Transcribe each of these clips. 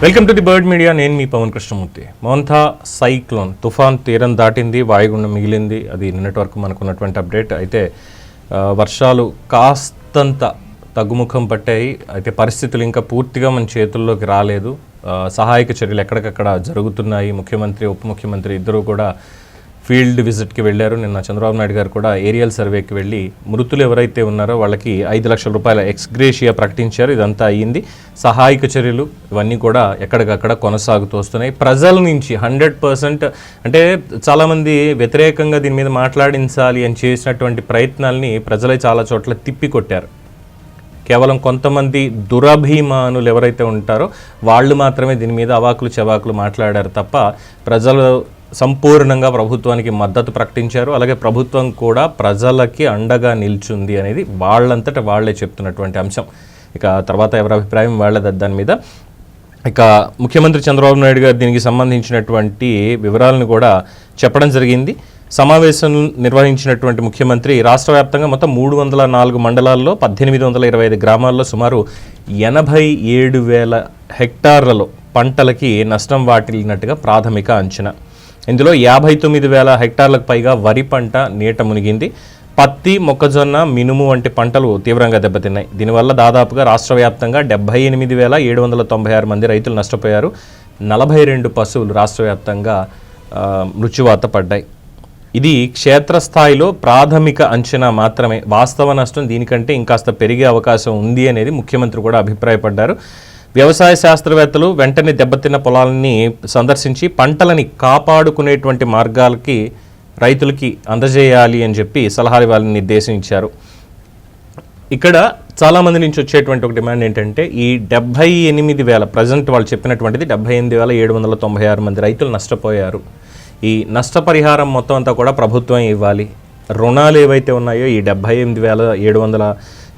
Welcome to the bird media నేను మీ Pavan Krishnamurthy. Montha cyclone తుఫాన్ తీరం దాటింది వాయుగుండం మిగిలింది. అది నిన్నటి వరకు మనకు ఉన్నటువంటి అప్డేట్. అయితే వర్షాలు కాస్తంత తగ్గుముఖం పట్టాయి. అయితే పరిస్థితులు ఇంకా పూర్తిగా మన చేతుల్లోకి రాలేదు. సహాయక చర్యలు ఎక్కడికక్కడ జరుగుతున్నాయి? ముఖ్యమంత్రి ఉప ముఖ్యమంత్రి ఇద్దరూ కూడా ఫీల్డ్ విజిట్కి వెళ్ళారు. నిన్న చంద్రబాబు నాయుడు గారు కూడా ఏరియల్ సర్వేకి వెళ్ళి మృతులు ఎవరైతే ఉన్నారో వాళ్ళకి ఐదు లక్షల రూపాయల ఎక్స్గ్రేషియా ప్రకటించారు. ఇదంతా అయ్యింది. సహాయక చర్యలు ఇవన్నీ కూడా ఎక్కడికక్కడ కొనసాగుతూ వస్తున్నాయి. ప్రజల నుంచి హండ్రెడ్ పర్సెంట్ అంటే చాలామంది వ్యతిరేకంగా దీని మీద మాట్లాడించాలి అని చేసినటువంటి ప్రయత్నాల్ని ప్రజలే చాలా చోట్ల తిప్పికొట్టారు. కేవలం కొంతమంది దురభిమానులు ఎవరైతే ఉంటారో వాళ్ళు మాత్రమే దీని మీద అవాకులు చెవాకులు మాట్లాడారు తప్ప ప్రజలు సంపూర్ణంగా ప్రభుత్వానికి మద్దతు ప్రకటించారు. అలాగే ప్రభుత్వం కూడా ప్రజలకి అండగా నిల్చుంది అనేది వాళ్ళంతట వాళ్ళే చెప్తున్నటువంటి అంశం. ఇక తర్వాత ఎవరి అభిప్రాయం వాళ్ళది దాని మీద. ఇక ముఖ్యమంత్రి చంద్రబాబు నాయుడు గారు దీనికి సంబంధించినటువంటి వివరాలను కూడా చెప్పడం జరిగింది. సమావేశం నిర్వహించినటువంటి ముఖ్యమంత్రి రాష్ట్ర వ్యాప్తంగా మొత్తం మూడు వందల నాలుగు మండలాల్లో పద్దెనిమిది వందల ఇరవై ఐదు గ్రామాల్లో సుమారు ఎనభై ఏడు వేల హెక్టార్లలో పంటలకి నష్టం వాటిల్లినట్టుగా ప్రాథమిక అంచనా. ఇందులో యాభై తొమ్మిది వేల హెక్టార్లకు పైగా వరి పంట నీట మునిగింది. పత్తి మొక్కజొన్న మినుము వంటి పంటలు తీవ్రంగా దెబ్బతిన్నాయి. దీనివల్ల దాదాపుగా రాష్ట్ర వ్యాప్తంగా డెబ్బై ఎనిమిది వేల ఏడు వందల తొంభై ఆరు మంది రైతులు నష్టపోయారు. నలభై రెండు పశువులు రాష్ట్ర వ్యాప్తంగా మృత్యువాత పడ్డాయి. ఇది క్షేత్రస్థాయిలో ప్రాథమిక అంచనా మాత్రమే. వాస్తవ నష్టం దీనికంటే ఇంకాస్త పెరిగే అవకాశం ఉంది అనేది ముఖ్యమంత్రి కూడా అభిప్రాయపడ్డారు. వ్యవసాయ శాస్త్రవేత్తలు వెంటనే దెబ్బతిన్న పొలాలని సందర్శించి పంటలని కాపాడుకునేటువంటి మార్గాలకి రైతులకి అందజేయాలి అని చెప్పి సలహాలు ఇవ్వాలని నిర్దేశించారు. ఇక్కడ చాలామంది నుంచి వచ్చేటువంటి ఒక డిమాండ్ ఏంటంటే ఈ డెబ్బై ఎనిమిది వేల ప్రజెంట్ వాళ్ళు చెప్పినటువంటిది డెబ్బై ఎనిమిది వేల ఏడు వందల తొంభై ఆరు మంది రైతులు నష్టపోయారు. ఈ నష్టపరిహారం మొత్తం అంతా కూడా ప్రభుత్వం ఇవ్వాలి. రుణాలు ఏవైతే ఉన్నాయో ఈ డెబ్బై ఎనిమిది వేల ఏడు వందల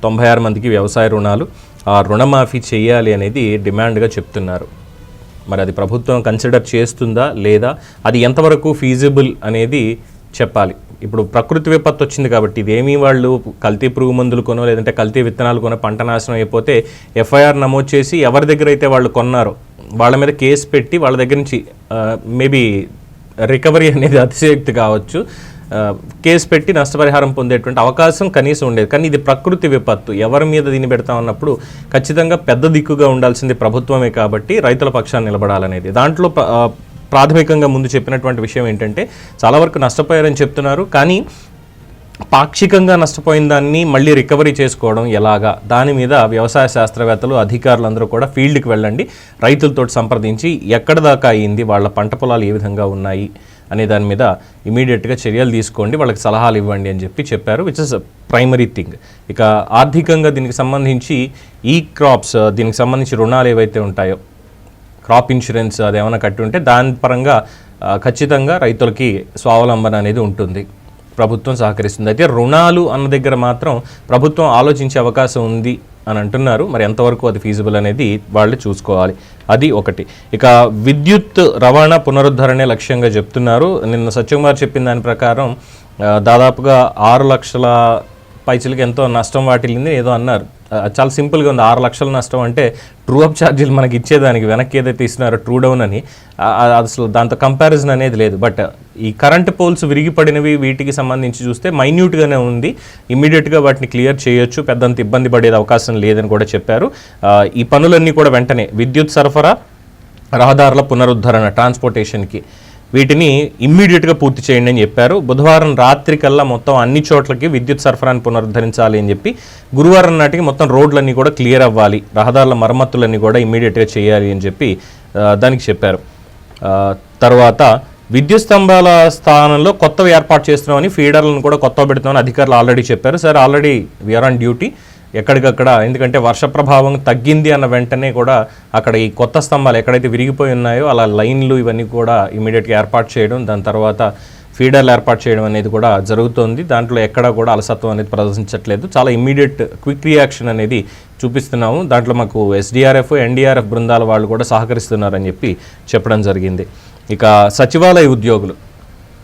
తొంభై ఆరు మందికి వ్యవసాయ రుణాలు. ఆ రుణమాఫీ చేయాలి అనేది డిమాండ్గా చెప్తున్నారు. మరి అది ప్రభుత్వం కన్సిడర్ చేస్తుందా లేదా? అది ఎంతవరకు ఫీజిబుల్ అనేది చెప్పాలి. ఇప్పుడు ప్రకృతి విపత్తు వచ్చింది కాబట్టి ఇదేమీ వాళ్ళు కల్తీ పురుగు మందులు కొనో లేదంటే కల్తీ విత్తనాలు కొనో పంట నాశనం అయిపోతే ఎఫ్ఐఆర్ నమోదు చేసి ఎవరి దగ్గర అయితే వాళ్ళు కొన్నారో వాళ్ళ మీద కేసు పెట్టి వాళ్ళ దగ్గర నుంచి మేబీ రికవరీ అనేది అతిశయోక్తి కావచ్చు. కేసు పెట్టి నష్టపరిహారం పొందేటువంటి అవకాశం కనీసం ఉండేది. కానీ ఇది ప్రకృతి విపత్తు. ఎవరి మీద దీన్ని పెడతామన్నప్పుడు ఖచ్చితంగా పెద్ద దిక్కుగా ఉండాల్సింది ప్రభుత్వమే కాబట్టి రైతుల పక్షాన్ని నిలబడాలనేది. దాంట్లో ప్రాథమికంగా ముందు చెప్పినటువంటి విషయం ఏంటంటే చాలా వరకు నష్టపోయారని చెప్తున్నారు. కానీ పాక్షికంగా నష్టపోయిన దాన్ని మళ్ళీ రికవరీ చేసుకోవడం ఎలాగా? దాని మీద వ్యవసాయ శాస్త్రవేత్తలు అధికారులు అందరూ కూడా ఫీల్డ్కి వెళ్ళండి. రైతులతో సంప్రదించి ఎక్కడ దాకా అయింది? వాళ్ళ పంట పొలాలు ఏ విధంగా ఉన్నాయి? అనే దాని మీద ఇమీడియట్గా చర్యలు తీసుకోండి వాళ్ళకి సలహాలు ఇవ్వండి అని చెప్పి చెప్పారు విచ్ ఇస్ ప్రైమరీ థింగ్ ఇక ఆర్థికంగా దీనికి సంబంధించి ఈ క్రాప్స్ దీనికి సంబంధించి రుణాలు ఏవైతే ఉంటాయో క్రాప్ ఇన్సూరెన్స్ అది ఏమైనా కట్టి ఉంటే దాని పరంగా ఖచ్చితంగా రైతులకి స్వావలంబన అనేది ఉంటుంది. ప్రభుత్వం సహకరిస్తుంది. అయితే రుణాలు అన్న దగ్గర మాత్రం ప్రభుత్వం ఆలోచించే అవకాశం ఉంది అని అంటున్నారు. మరి ఎంతవరకు అది ఫీజిబుల్ అనేది వాళ్ళు చూసుకోవాలి. అది ఒకటి. ఇక విద్యుత్ రవాణా పునరుద్ధరణే లక్ష్యంగా చెప్తున్నారు. నిన్న సత్యకుమార్ చెప్పిన దాని ప్రకారం దాదాపుగా ఆరు లక్షల పైచలకి ఎంతో నష్టం వాటిల్లింది ఏదో అన్నారు. చాలా సింపుల్గా ఉంది. ఆరు లక్షల నష్టం అంటే ట్రూ అప్ ఛార్జీలు మనకి ఇచ్చేదానికి వెనక్కి ఏదైతే ఇస్తున్నారో ట్రూ డౌన్ అని అసలు దాంతో కంపారిజన్ అనేది లేదు. బట్ ఈ కరెంట్ పోల్స్ విరిగిపడినవి వీటికి సంబంధించి చూస్తే మైన్యూట్గానే ఉంది. ఇమ్మీడియట్గా వాటిని క్లియర్ చేయొచ్చు. పెద్దంత ఇబ్బంది పడేది అవకాశం లేదని కూడా చెప్పారు. ఈ పనులన్నీ కూడా వెంటనే విద్యుత్ సరఫరా రహదారుల పునరుద్ధరణ ట్రాన్స్పోర్టేషన్కి వీటిని ఇమ్మీడియట్గా పూర్తి చేయండి అని చెప్పారు. బుధవారం రాత్రి కల్లా మొత్తం అన్ని చోట్లకి విద్యుత్ సరఫరాను పునరుద్ధరించాలి అని చెప్పి గురువారం నాటికి మొత్తం రోడ్లన్నీ కూడా క్లియర్ అవ్వాలి. రహదారుల మరమ్మతులన్నీ కూడా ఇమ్మీడియట్గా చేయాలి అని చెప్పి దానికి చెప్పారు. తర్వాత విద్యుత్ స్తంభాల స్థానంలో కొత్తవి ఏర్పాటు చేస్తున్నామని ఫీడర్లను కూడా కొత్త పెడుతున్నామని అధికారులు ఆల్రెడీ చెప్పారు. Sir already we are on ఎక్కడికక్కడ ఎందుకంటే వర్ష ప్రభావం తగ్గింది అన్న వెంటనే కూడా అక్కడ ఈ కొత్త స్తంభాలు ఎక్కడైతే విరిగిపోయి ఉన్నాయో అలా లైన్లు ఇవన్నీ కూడా ఇమీడియట్గా ఏర్పాటు చేయడం దాని తర్వాత ఫీడర్లు ఏర్పాటు చేయడం అనేది కూడా జరుగుతోంది. దాంట్లో ఎక్కడా కూడా అలసత్వం అనేది ప్రదర్శించట్లేదు. చాలా ఇమ్మీడియట్ క్విక్ రియాక్షన్ అనేది చూపిస్తున్నాము. దాంట్లో మాకు ఎస్డిఆర్ఎఫ్ ఎన్డీఆర్ఎఫ్ బృందాల వాళ్ళు కూడా సహకరిస్తున్నారని చెప్పి చెప్పడం జరిగింది. ఇక సచివాలయ ఉద్యోగులు.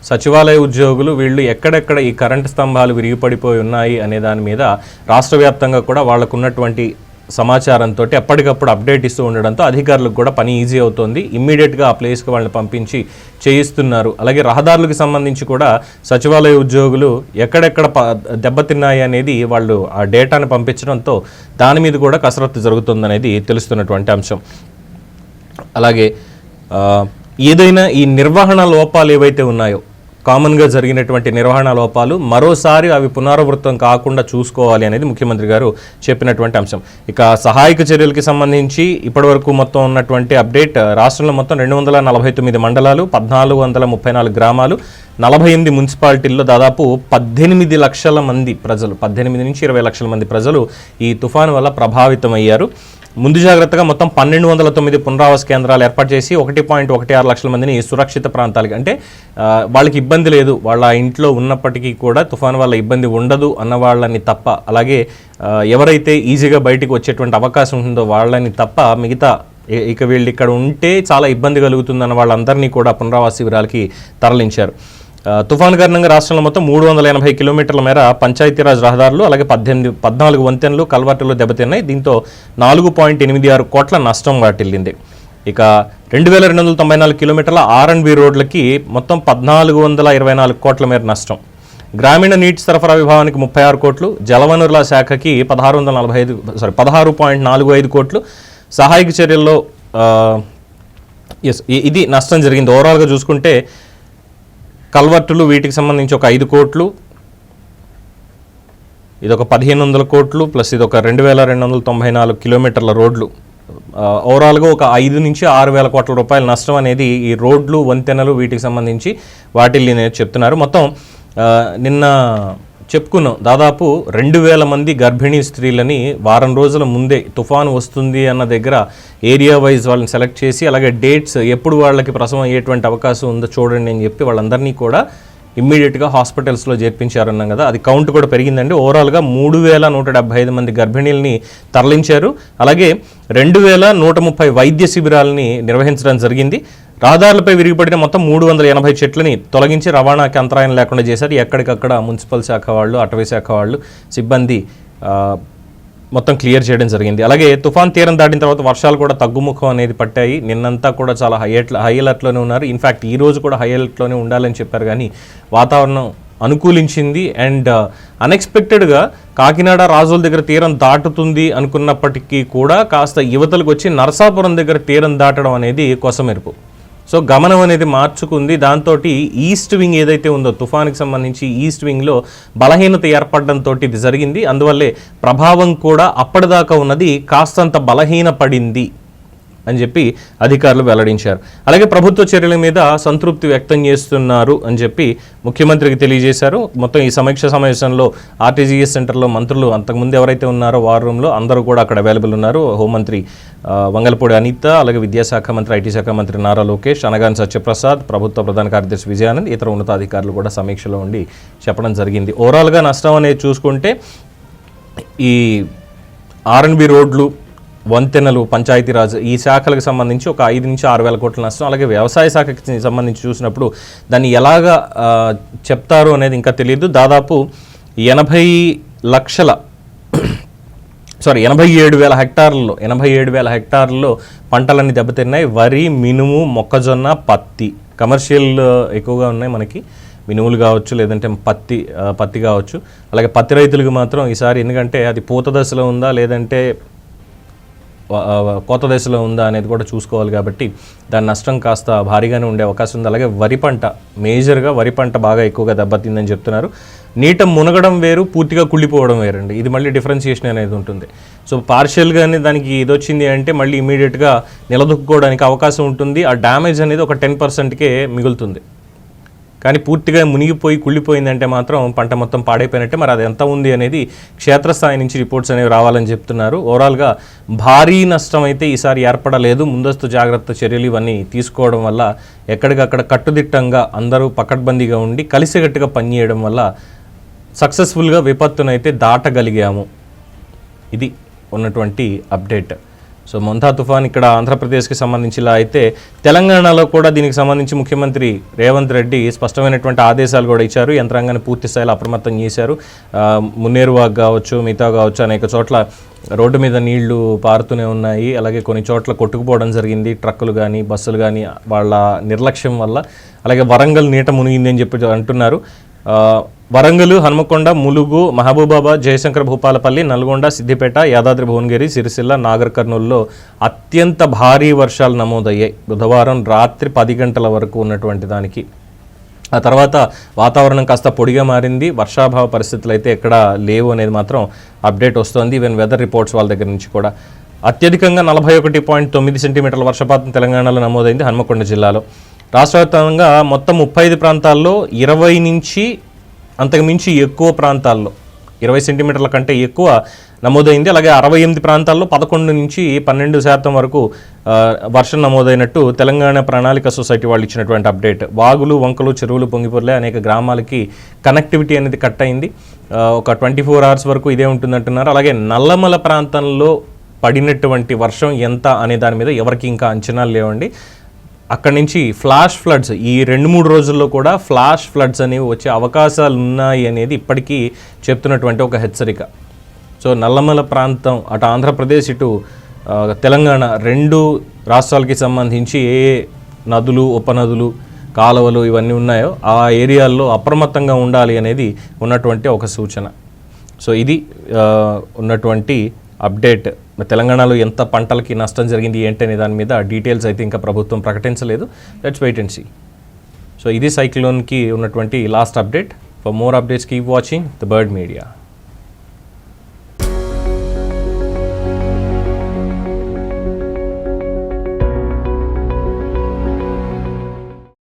సచివాలయ ఉద్యోగులు వీళ్ళు ఎక్కడెక్కడ ఈ కరెంటు స్తంభాలు విరిగిపడిపోయి ఉన్నాయి అనే దాని మీద రాష్ట్ర వ్యాప్తంగా కూడా వాళ్ళకు ఉన్నటువంటి సమాచారంతో ఎప్పటికప్పుడు అప్డేట్ ఇస్తూ ఉండడంతో అధికారులకు కూడా పని ఈజీ అవుతుంది. ఇమ్మీడియట్గా ఆ ప్లేస్కి వాళ్ళని పంపించి చేయిస్తున్నారు. అలాగే రహదారులకు సంబంధించి కూడా సచివాలయ ఉద్యోగులు ఎక్కడెక్కడ ప దెబ్బతిన్నాయి అనేది వాళ్ళు ఆ డేటాను పంపించడంతో దాని మీద కూడా కసరత్తు జరుగుతుందనేది తెలుస్తున్నటువంటి అంశం. అలాగే ఏదైనా ఈ నిర్వహణ లోపాలు ఏవైతే ఉన్నాయో కామన్గా జరిగినటువంటి నిర్వహణ లోపాలు మరోసారి అవి పునరావృతం కాకుండా చూసుకోవాలి అనేది ముఖ్యమంత్రి గారు చెప్పినటువంటి అంశం. ఇక సహాయక చర్యలకి సంబంధించి ఇప్పటివరకు మొత్తం ఉన్నటువంటి అప్డేట్ రాష్ట్రంలో మొత్తం రెండు వందల నలభై తొమ్మిది మండలాలు పద్నాలుగు వందల ముప్పై నాలుగు గ్రామాలు నలభై ఎనిమిది మున్సిపాలిటీల్లో దాదాపు పద్దెనిమిది లక్షల మంది ప్రజలు పద్దెనిమిది నుంచి ఇరవై లక్షల మంది ప్రజలు ఈ తుఫాను వల్ల ప్రభావితమయ్యారు. ముందు జాగ్రత్తగా మొత్తం పన్నెండు వందల తొమ్మిది పునరావాస కేంద్రాలు ఏర్పాటు చేసి ఒకటి పాయింట్ ఒకటి ఆరు లక్షల మందిని సురక్షిత ప్రాంతాలకి అంటే వాళ్ళకి ఇబ్బంది లేదు. వాళ్ళ ఇంట్లో ఉన్నప్పటికీ కూడా తుఫాన్ వల్ల ఇబ్బంది ఉండదు అన్న వాళ్ళని తప్ప అలాగే ఎవరైతే ఈజీగా బయటికి వచ్చేటువంటి అవకాశం ఉంటుందో వాళ్ళని తప్ప మిగతా ఇక వీళ్ళు ఇక్కడ ఉంటే చాలా ఇబ్బంది కలుగుతుందన్న వాళ్ళందరినీ కూడా పునరావాస శిబిరాలకి తరలించారు. తుఫాను కారణంగా రాష్ట్రంలో మొత్తం మూడు వందల ఎనభై కిలోమీటర్ల మేర పంచాయతీరాజ్ రహదారులు అలాగే పద్దెనిమిది పద్నాలుగు వంతెనలు కల్వర్టులు దెబ్బతిన్నాయి. దీంతో నాలుగు పాయింట్ ఎనిమిది ఆరు కోట్ల నష్టం వాటిల్లింది. ఇక రెండు వేల రెండు వందల తొంభై నాలుగు కిలోమీటర్ల ఆర్ఎన్బి రోడ్లకి మొత్తం పద్నాలుగు వందల ఇరవై నాలుగు కోట్ల మేర నష్టం. గ్రామీణ నీటి సరఫరా విభాగానికి ముప్పై ఆరు కోట్లు జలవనరుల శాఖకి పదహారు వందల నలభై ఐదు సారీ పదహారు పాయింట్ నాలుగు ఐదు కోట్లు. సహాయక చర్యల్లో ఎస్ ఇది నష్టం జరిగింది. ఓవరాల్గా చూసుకుంటే కల్వర్టులు వీటికి సంబంధించి ఒక ఐదు కోట్లు ఇది ఒక పదిహేను వందల కోట్లు ప్లస్ ఇది ఒక రెండు వేల రెండు వందల తొంభై నాలుగు కిలోమీటర్ల రోడ్లు. ఓవరాల్గా ఒక ఐదు నుంచి ఆరు వేల కోట్ల రూపాయల నష్టం అనేది ఈ రోడ్లు వంతెనలు వీటికి సంబంధించి వాటిల్ని నేను చెప్తున్నారు. మొత్తం నిన్న చెప్పుకున్నాం. దాదాపు రెండు వేల మంది గర్భిణీ స్త్రీలని వారం రోజుల ముందే తుఫాను వస్తుంది అన్న దగ్గర ఏరియా వైజ్ వాళ్ళని సెలెక్ట్ చేసి అలాగే డేట్స్ ఎప్పుడు వాళ్ళకి ప్రసవం అయ్యేటువంటి అవకాశం ఉందో చూడండి అని చెప్పి వాళ్ళందరినీ కూడా ఇమ్మీడియట్గా హాస్పిటల్స్లో చేర్పించారన్నాం కదా. అది కౌంట్ కూడా పెరిగిందండి. ఓవరాల్గా మూడు వేల నూట డెబ్బై ఐదు మంది గర్భిణీల్ని తరలించారు. అలాగే రెండు వేల నూట ముప్పై వైద్య శిబిరాలని నిర్వహించడం జరిగింది. రహదారులపై విరిగిపడిన మొత్తం మూడు వందల ఎనభై చెట్లని తొలగించి రవాణాకి అంతరాయం లేకుండా చేశారు. ఎక్కడికక్కడ మున్సిపల్ శాఖ వాళ్ళు అటవీ శాఖ వాళ్ళు సిబ్బంది మొత్తం క్లియర్ చేయడం జరిగింది. అలాగే తుఫాన్ తీరం దాటిన తర్వాత వర్షాలు కూడా తగ్గుముఖం అనేది పట్టాయి. నిన్నంతా కూడా చాలా హై హై అలర్ట్లోనే ఉన్నారు. ఇన్ఫ్యాక్ట్ ఈ రోజు కూడా హై అలర్ట్లోనే ఉండాలని చెప్పారు కానీ వాతావరణం అనుకూలించింది. అండ్ అన్ఎక్స్పెక్టెడ్గా uh, కాకినాడ రాజుల దగ్గర తీరం దాటుతుంది అనుకున్నప్పటికీ కూడా కాస్త యువతలకు వచ్చి నరసాపురం దగ్గర తీరం దాటడం అనేది కొసమెరుపు. సో గమనం అనేది మార్చుకుంది. దాంతో ఈస్ట్ వింగ్ ఏదైతే ఉందో తుఫానికి సంబంధించి ఈస్ట్ వింగ్లో బలహీనత ఏర్పడడంతో ఇది జరిగింది. అందువల్లే ప్రభావం కూడా అప్పటిదాకా ఉన్నది. కాస్తంత బలహీనపడింది. అని చెప్పి అధికారులు వెల్లడించారు. అలాగే ప్రభుత్వ చర్యల మీద సంతృప్తి వ్యక్తం చేస్తున్నారు అని చెప్పి ముఖ్యమంత్రికి తెలియజేశారు. మొత్తం ఈ సమీక్ష సమావేశంలో ఆర్టీజీఎస్ సెంటర్లో మంత్రులు అంతకుముందు ఎవరైతే ఉన్నారో వార్ రూమ్లో అందరూ కూడా అక్కడ అవైలబుల్ ఉన్నారు. హోంమంత్రి వంగలపూడి అనిత అలాగే విద్యాశాఖ మంత్రి ఐటీ శాఖ మంత్రి నారా లోకేష్ అనగాని సత్యప్రసాద్ ప్రభుత్వ ప్రధాన కార్యదర్శి విజయానంద్ ఇతర ఉన్నతాధికారులు కూడా సమీక్షలో ఉండి చెప్పడం జరిగింది. ఓవరాల్గా నష్టం అనేది చూసుకుంటే ఈ ఆర్ఎన్బి రోడ్లు వంతెనలు పంచాయతీరాజ్ ఈ శాఖలకు సంబంధించి ఒక ఐదు నుంచి ఆరు వేల కోట్ల నష్టం అలాగే వ్యవసాయ శాఖకి సంబంధించి చూసినప్పుడు దాన్ని ఎలాగా చెప్తారు అనేది ఇంకా తెలియదు. దాదాపు ఎనభై లక్షల సారీ ఎనభై ఏడు వేల హెక్టార్లలో ఎనభై ఏడు వేల హెక్టార్లలో పంటలన్నీ దెబ్బతిన్నాయి. వరి మినుము మొక్కజొన్న పత్తి. కమర్షియల్ ఎక్కువగా ఉన్నాయి మనకి. మినుములు కావచ్చు లేదంటే పత్తి పత్తి కావచ్చు. అలాగే పత్తి రైతులకు మాత్రం ఈసారి ఎందుకంటే అది పూత దశలో ఉందా లేదంటే కోత దశలో ఉందా అనేది కూడా చూసుకోవాలి కాబట్టి దాని నష్టం కాస్త భారీగానే ఉండే అవకాశం ఉంది. అలాగే వరి పంట మేజర్గా వరి పంట బాగా ఎక్కువగా దెబ్బతిందని చెప్తున్నారు. నీట మునగడం వేరు పూర్తిగా కుళ్ళిపోవడం వేరండి. ఇది మళ్ళీ డిఫరెన్సియేషన్ అనేది ఉంటుంది. సో పార్షియల్గానే దానికి ఇది వచ్చింది అంటే మళ్ళీ ఇమీడియట్గా నిలదొక్కుకోవడానికి అవకాశం ఉంటుంది. ఆ డ్యామేజ్ అనేది ఒక టెన్ పర్సెంట్కే మిగులుతుంది. కానీ పూర్తిగా మునిగిపోయి కుళ్ళిపోయిందంటే మాత్రం పంట మొత్తం పాడైపోయినట్టే. మరి అది ఎంత ఉంది అనేది క్షేత్రస్థాయి నుంచి రిపోర్ట్స్ అనేవి రావాలని చెప్తున్నారు. ఓవరాల్గా భారీ నష్టం అయితే ఈసారి ఏర్పడలేదు. ముందస్తు జాగ్రత్త చర్యలు ఇవన్నీ తీసుకోవడం వల్ల ఎక్కడికక్కడ కట్టుదిట్టంగా అందరూ పకడ్బందీగా ఉండి కలిసికట్టుగా పనిచేయడం వల్ల సక్సెస్ఫుల్గా విపత్తునైతే దాటగలిగాము. ఇది ఉన్నటువంటి అప్డేట్. సో మొంతా తుఫాన్ ఇక్కడ ఆంధ్రప్రదేశ్కి సంబంధించి ఇలా అయితే తెలంగాణలో కూడా దీనికి సంబంధించి ముఖ్యమంత్రి రేవంత్ రెడ్డి స్పష్టమైనటువంటి ఆదేశాలు కూడా ఇచ్చారు. యంత్రాంగాన్ని పూర్తి స్థాయిలో అప్రమత్తం చేశారు. మున్నేరువాగ్ కావచ్చు మిగతా కావచ్చు అనేక చోట్ల రోడ్డు మీద నీళ్ళు పారుతూనే ఉన్నాయి. అలాగే కొన్ని చోట్ల కొట్టుకుపోవడం జరిగింది. ట్రక్కులు కానీ బస్సులు కానీ వాళ్ళ నిర్లక్ష్యం వల్ల. అలాగే వరంగల్ నీట మునిగింది అని చెప్పి అంటున్నారు. వరంగల్ హనుమకొండ ములుగు మహబూబాబాద్ జయశంకర్ భూపాలపల్లి నల్గొండ సిద్దిపేట యాదాద్రి భువనగిరి సిరిసిల్ల నాగర్ కర్నూల్లో అత్యంత భారీ వర్షాలు నమోదయ్యాయి. బుధవారం రాత్రి పది గంటల వరకు ఉన్నటువంటి దానికి. ఆ తర్వాత వాతావరణం కాస్త పొడిగా మారింది. వర్షాభావ పరిస్థితులు అయితే ఎక్కడ లేవు అనేది మాత్రం అప్డేట్ వస్తోంది. ఈవెన్ వెదర్ రిపోర్ట్స్ వాళ్ళ దగ్గర నుంచి కూడా. అత్యధికంగా నలభై ఒకటి పాయింట్ తొమ్మిది సెంటీమీటర్ల వర్షపాతం తెలంగాణలో నమోదైంది హన్మకొండ జిల్లాలో. రాష్ట్ర వ్యాప్తంగా మొత్తం ముప్పై ఐదు ప్రాంతాల్లో ఇరవై నుంచి అంతకుమించి ఎక్కువ ప్రాంతాల్లో. ఇరవై సెంటీమీటర్ల కంటే ఎక్కువ నమోదైంది. అలాగే అరవై ఎనిమిది ప్రాంతాల్లో పదకొండు నుంచి పన్నెండు శాతం వరకు వర్షం నమోదైనట్టు తెలంగాణ ప్రణాళిక సొసైటీ వాళ్ళు ఇచ్చినటువంటి అప్డేట్. వాగులు వంకలు చెరువులు పొంగిపొర్లే అనేక గ్రామాలకి కనెక్టివిటీ అనేది కట్ అయింది. ఒక ట్వంటీ ఫోర్ అవర్స్ వరకు ఇదే ఉంటుందంటున్నారు. అలాగే నల్లమల ప్రాంతంలో పడినటువంటి వర్షం ఎంత అనే దాని మీద ఎవరికి ఇంకా అంచనాలు లేవండి. అక్కడి నుంచి ఫ్లాష్ ఫ్లడ్స్ ఈ రెండు మూడు రోజుల్లో కూడా ఫ్లాష్ ఫ్లడ్స్ అనేవి వచ్చే అవకాశాలు ఉన్నాయి అనేది ఇప్పటికీ చెప్తున్నటువంటి ఒక హెచ్చరిక. సో నల్లమల ప్రాంతం అటు ఆంధ్రప్రదేశ్ ఇటు తెలంగాణ రెండు రాష్ట్రాలకి సంబంధించి ఏ నదులు ఉపనదులు కాలువలు ఇవన్నీ ఉన్నాయో ఆ ఏరియాల్లో అప్రమత్తంగా ఉండాలి అనేది ఉన్నటువంటి ఒక సూచన. సో ఇది ఉన్నటువంటి అప్డేట్. తెలంగాణలో ఎంత పంటలకి నష్టం జరిగింది ఏంటి అనే దాని మీద డీటెయిల్స్ అయితే ఇంకా ప్రభుత్వం ప్రకటించలేదు. Let's wait and see so ఇది సైక్లోన్కి ఉన్నటువంటి last update for more updates keep watching the Bird Media